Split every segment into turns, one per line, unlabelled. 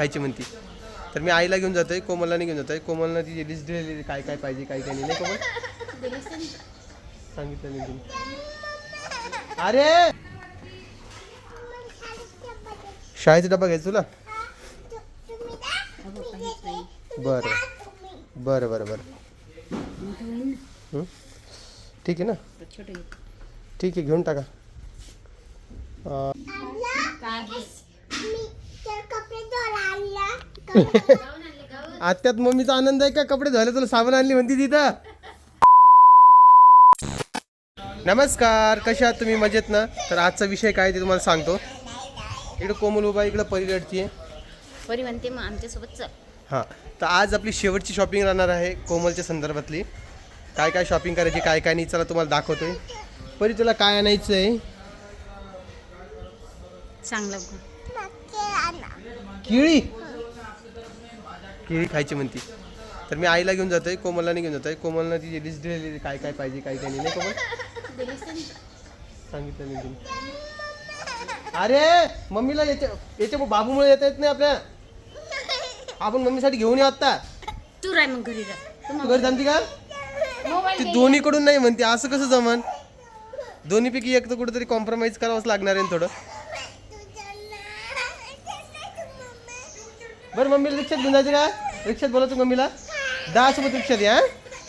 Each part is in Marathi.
खायची म्हणती. तर मी आईला घेऊन जातोय कोमलला नाही घेऊन जातोय. कोमलला ती लिस्ट दिलेली काय काय पाहिजे काय काय नाही. नाही कोमल? सांगितलं मी अरे! शाळेचा डबा घ्यायचा तुला? बरं. बरं बरं बरं. ठीक आहे ना? ठीक आहे घेऊन टाका. आत्यात मम्मीचा आनंद आहे का? कपडे धुवायला तुला साबण आणली म्हणती तिथं. नमस्कार कशा आहात तुम्ही? मजेत ना? तर आजचा विषय काय ते तुम्हाला सांगतो. इकडं कोमल उभा इकडं परी रडतीये
परी म्हणते मग आमच्यासोबत चल.
हां. तर आज आपली शेवटची शॉपिंग राहणार आहे कोमलच्या संदर्भातली. काय काय शॉपिंग करायची काय काय नाही चला तुम्हाला दाखवतोय. परी तुला काय आणायचं आहे?
चांगलं
केळी? केळी खायची म्हणती. तर मी आईला घेऊन जातोय कोमलला नाही घेऊन जातोय. कोमलनं ती लिस्ट दिलेली काय काय पाहिजे काय काय नाही कोमल सांगितलं मी अरे मम्मीला याच्या याच्या बाबूमुळे येता येत नाही आपल्या. आपण मम्मीसाठी घेऊन येऊ आत्ता
तू राय मग घरी
तू घरी जमती का? ती दोन्हीकडून नाही म्हणते असं कसं जमन? दोन्हीपैकी एक तर कुठेतरी कॉम्प्रोमाइज करावंच लागणार आहे ना थोडं. बरं मम्मीला रिक्षात घेऊन जायचं का रिक्षात बोलायचं मम्मीला दहा सोबत रिक्षात या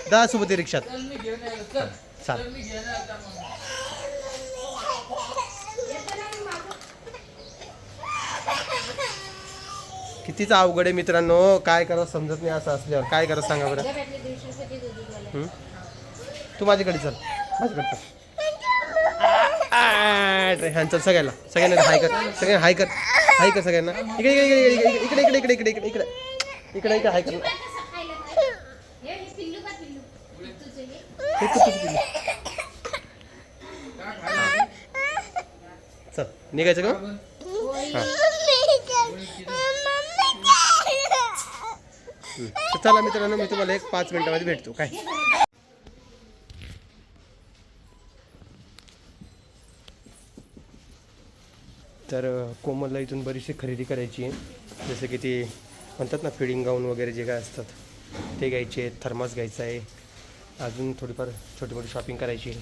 दहा सोबत आहे रिक्षात चाल कितीच अवघड आहे मित्रांनो काय करा समजत नाही असं असल्यावर काय करा सांगा बरं तू माझ्याकडे चल माझ्याकडे चल ह्यांचं चल सगळ्यांना सगळ्यांना हाय कर सगळ्यांना हाय कर हाय कर सगळ्यांना. इकडे इकडे इकडे इकडे इकडे इकडे इकडे इकडे इकडे इकडे. इकडे हाय कर. चल निघायचं का? चला मित्रांनो मी तुम्हाला एक पाच मिनिटामध्ये भेटतो. काय? तर कोमलला इथून बरीचशी खरेदी करायची आहे. जसं की ते म्हणतात ना फिडिंग गाऊन वगैरे जे काय असतात ते घ्यायचे आहेत. थर्मास घ्यायचा आहे. अजून थोडीफार छोटी मोठी शॉपिंग करायची आहे.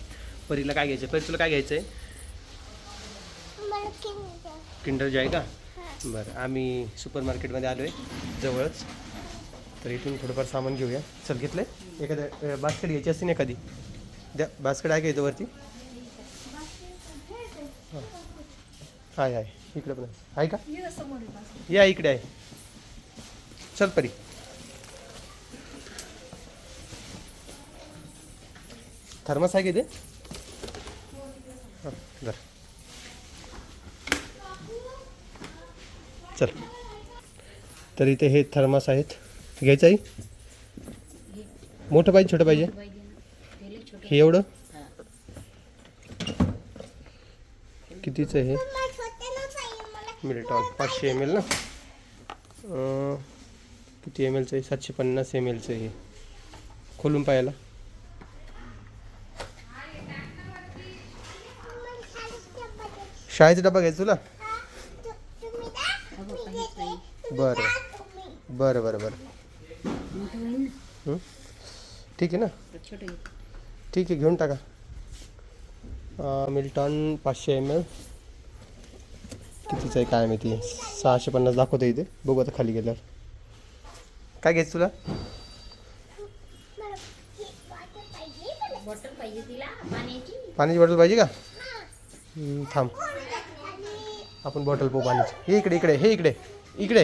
परीला काय घ्यायचं आहे? परी तुला काय घ्यायचं आहे? किंडर जॉय का? बरं आम्ही सुपर मार्केटमध्ये आलो आहे जवळच. तर इथून थोडंफार सामान घेऊया. चल घेतलं आहे एखादं बास्केट घ्यायची असते ना एखादी? द्या बास्केट आहे का इथं वरती? हाय हाय. इकडे पण आहे. आहे का? या इकडे आहे. चल परी. थर्मस आहे का इथे? हां जर चल. तर इथे हे थर्मास आहेत. घ्यायचं आहे मोठं पाहिजे छोटं पाहिजे? हे एवढं? कितीचं आहे हे? मिल्टॉन पाचशे एम एल ना। किती एम एलचं आहे सातशे पन्नास एम एलचं हे खोलून पाहायला शाळेचा डबा घ्यायचा तुला बरं बरं बरं। बरं ठीक आहे ना? ठीक आहे घेऊन टाका. अं, मिल्टॉन पाचशे एम एल कितीचं आहे काय माहिती? सहाशे पन्नास दाखवतं इथे. बघू आता खाली गेल्यावर. काय घ्यायचं तुला?
पाण्याची.
बॉटल पाहिजे का? थांब. आपण बॉटल पाहू पाण्याची. हे इकडे इकडे हे इकडे इकडे.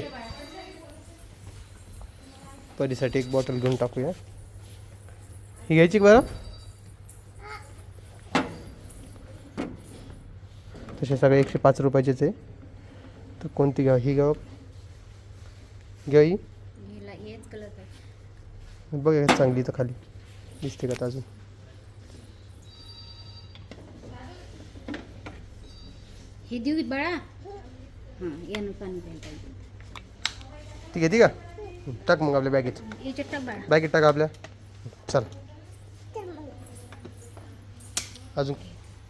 परीसाठी एक बॉटल घेऊन टाकूया. ही घ्यायची का बरं? तसे सगळे एकशे पाच रुपयाचेच आहे. तर कोणती घ्या ही घ्या घ्या ही। बघ चांगली तर खाली. दिसते का अजून?
हे देऊ बाळा. हाँ यानं पाणी प्यायला पाहिजे.
ती घेते का? हं, टाक मग आपल्या बॅगेत
याच्यात टाक बाळा.
बॅगेत टाका आपल्या. चल. अजून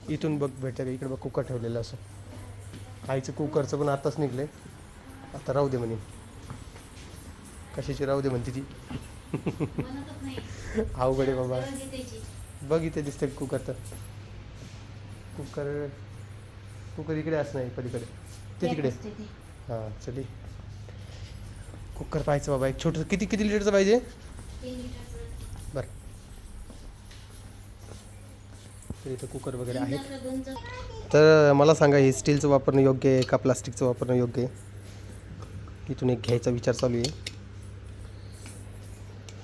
इथून बघ भेटतं का? इकडे बघ कुकर ठेवलेलं असं. आईचं कुकरचं पण आताच निघले. आता राहू दे म्हणे. कशाची राहू दे म्हणते ती. अवघड आहे बाबा. बघ इथे दिसते कुकर तर. कुकर कुकर इकडे असं नाही पलीकडे. ते तिकडे. हां चली कुकर पाहायचं बाबा एक छोटं किती किती लिटरचं पाहिजे. बरं. तर इथं कुकर वगैरे आहेत. तर मला सांगा हे स्टीलचं वापरणं योग्य आहे का प्लास्टिकचं वापरणं योग्य आहे? इथून एक घ्यायचा विचार चालू आहे.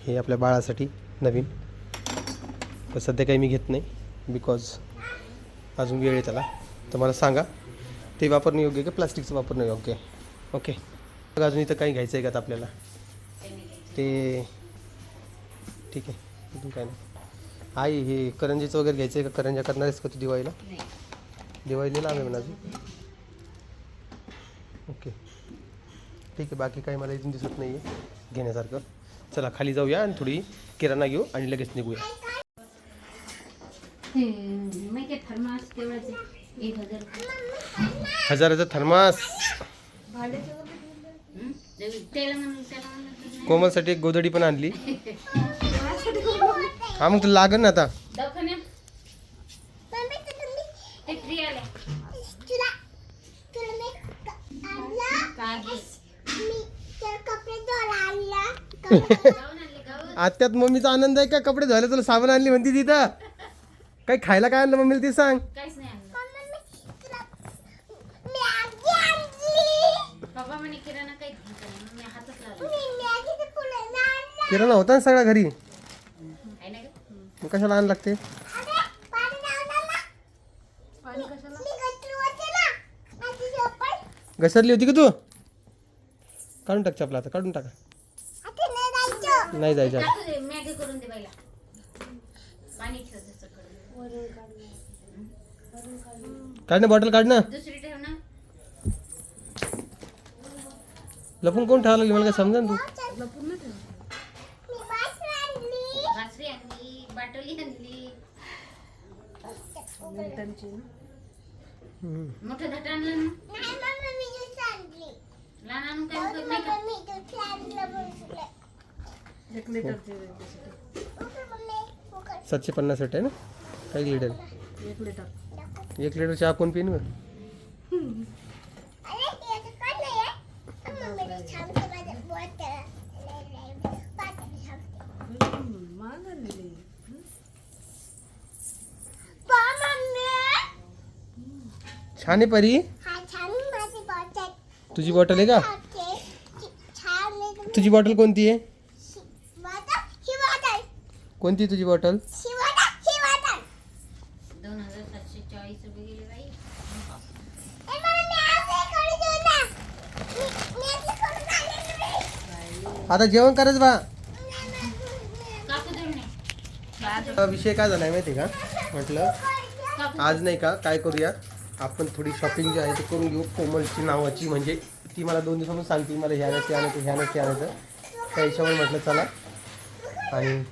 हे आपल्या बाळासाठी नवीन. पण सध्या काही मी घेत नाही बिकॉज अजून वेळ आहे त्याला. तर मला सांगा ते वापरणं योग्य आहे का प्लास्टिकचं वापरणं योग्य आहे? ओके मग अजून इथं काही घ्यायचं आहे का आपल्याला? ते ठीक आहे अजून काय नाही. आई हे करंजीचं वगैरे घ्यायचं आहे का? करंजा करणार आहेस का तू दिवाळीला? दिवाळीला आहे म्हणा अजून ओके. ठीक आहे बाकी काही मला इथून दिसत नाही आहे घेण्यासारखं. चला खाली जाऊया आणि थोडी किराणा घेऊ आणि लगेच निघूया. हजाराचा थर्मास. कोमलसाठी एक गोदडी पण आणली. हा मग तुला लागन ना आता
दवाखान्यात ते फ्री आले कागद. गाऊन आणले गाऊन.
आत्यात मम्मीचा आनंद आहे का? कपडे धुवायला तुला साबण आणली म्हणती तिथं. काही खायला काय आणलं मम्मीला ते सांग.
काहीच नाही आणलं. बाबा म्हणे किराणा काही घ्यायचा नाही मग मी हातच लावला.
किराणा होता ना सगळा घरी?
आहे ना गं?
मग कशाला आण लागते? घसरली होती का तू? काढून टाक चपला आता काढून टाका. नाही जायचं.
मॅगी करून दे बाईला. पाणी ठेव.
काढ ना बॉटल काढ ना.
दुसरी ठेव ना.
लपून कोण ठेवायला लागली? मला काय समजा तू.
बासरी आणली बाटली आणली.
हम्म.
मोठं धट आणलं ना. लहान आणून काय उपयोग नाही का?
सातशे पन्नास आहे ना? काही लिटर। एक लिटर। चहा कोण पिन छान आहे परी तुझी बॉटल आहे का तुझी बॉटल कोणती आहे कोणती तुझी बॉटल?
दोन हजार सातशे चाळीस रुपये गेले बाई.
आता जेवण करायचं बा.
काकू
हा विषय काय झाला आहे माहिती आहे का? म्हटलं
काकू
आज नाही का? काय करूया? आपण थोडी शॉपिंग जी आहे ती करून घेऊ. कोमलची नावाची म्हणजे ती मला दोन दिवसांपासून सांगते. मला ह्या नसते आणायचं ह्या नसते आणायचं. त्या हिशोबाने म्हटलं चला. आणि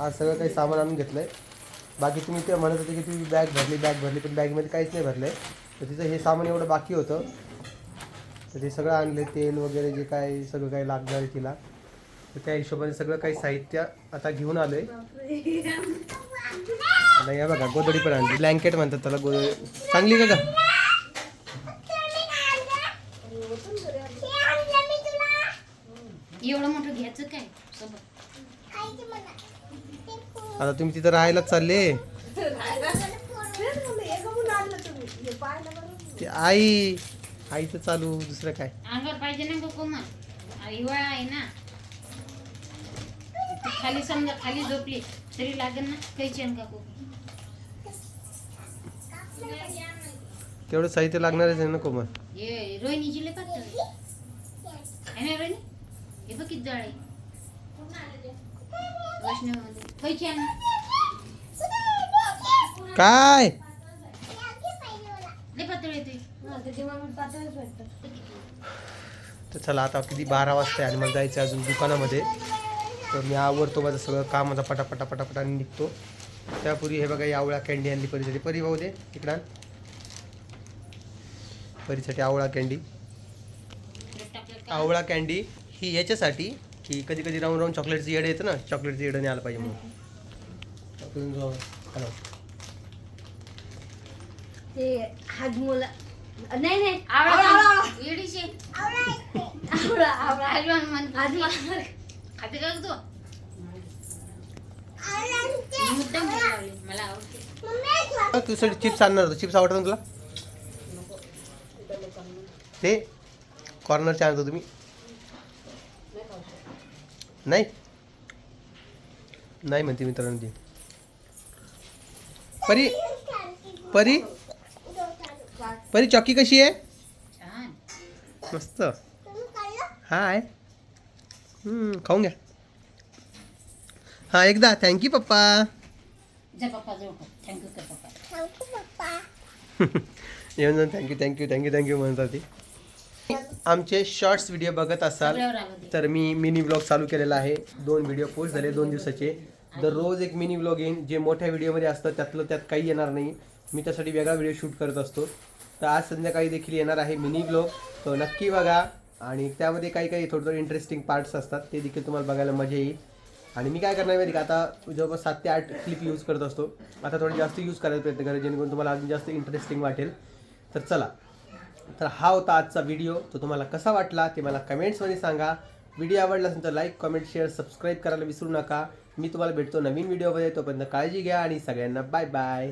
आज सगळं काही सामान आणून घेतलं आहे बाकी तुम्ही ते म्हणत होते की तुम्ही बॅग भरली बॅग भरली पण बॅगमध्ये काहीच नाही भरलं आहे तर तिचं हे सामान एवढं बाकी होतं. तर ते सगळं आणले तेल वगैरे जे काय सगळं काही लागणार आहे तिला. तर त्या हिशोबाने सगळं काही साहित्य आता घेऊन आलं आहे नाही हे बघा गोदडी पण आणली. ब्लँकेट म्हणतात त्याला गोदडी चांगली का का
एवढं मोठं घ्यायचं काय सोबत
आता तुम्ही तिथं राहायलाच चालले. ते आई आईचं चालू दुसरं काय?
अंगावर पाहिजे ना गो कोमल अरे हिवाळा आहे ना. ती खाली समजा खाली झोपली तरी लागेल ना कैची
तेवढं साहित्य लागणारच आहे ना कोमल
ये आहे. ना रोहिणी? हे बघ किती जळ आहे.
काय? तर चला आता किती बारा वाजता आहे आणि मला जायचं अजून दुकानामध्ये. तर मी आवडतो माझं सगळं काम माझा पटापटा पटापटा आणि निघतो. त्यापूर्वी हे बघा आवळा कॅन्डी आणली परीसाठी. परी भाऊ दे आण. परीसाठी आवळा कॅन्डी आवळा कॅन्डी ही याच्यासाठी की कधी कधी राहून राहून चॉकलेटचं येडं येतं ना चॉकलेटचं येडं नाही आलं पाहिजे म्हणून. आपण जाऊ. हॅलो
ते हाजमोला नाही नाही. आवडा येडीचे आवडा आवडा हाजमान म्हण हाजमान खाते का तू? मुद्दाम भूक लागली. मला आवडते.
तू साठी चिप्स आणणार होतं. चिप्स आवडतात ना तुला? ते? कॉर्नरचे आणतो तुम्ही? नाही. नाही म्हणते मित्रांनो ती. परी परी परी चॉकी कशी आहे?
छान.
मस्त. हाय. हम्म, खाऊन घ्या. हा एकदा. थँक्यू पप्पा. येऊन जाऊन थँक्यू थँक्यू थँक्यू थँक्यू म्हणतात ती. आमचे शॉर्ट्स व्हिडिओ बघत असाल. तर मी मिनी ब्लॉग चालू केलेला आहे. दोन व्हिडिओ पोस्ट झाले दोन दिवसाचे. दररोज एक मिनी ब्लॉग येईन. जे मोठ्या व्हिडिओमध्ये असतं त्यातलं त्यात काही येणार नाही. मी त्यासाठी वेगळा व्हिडिओ शूट करत असतो. तर आज संध्याकाळी देखील येणार आहे मिनी ब्लॉग तो नक्की बघा. आणि त्यामध्ये काही काही थोडं थोडं इंटरेस्टिंग पार्ट्स असतात. ते देखील तुम्हाला बघायला मजा येईल. आणि मी काय करणार माहिती का? आता जवळपास सात ते आठ क्लिप यूज करत असतो. आता थोडी जास्त यूज करायचा प्रयत्न करेल जेणेकरून तुम्हाला अजून जास्त इंटरेस्टिंग वाटेल. तर चला. तर हा होता आजचा व्हिडिओ तो तुम्हाला कसा वाटला ते मला कमेंट्समध्ये सांगा. व्हिडिओ आवडला असेल तर लाईक कमेंट शेअर सबस्क्राईब करायला विसरू नका. मी तुम्हाला भेटतो नवीन व्हिडिओमध्ये तोपर्यंत काळजी घ्या आणि सगळ्यांना बाय बाय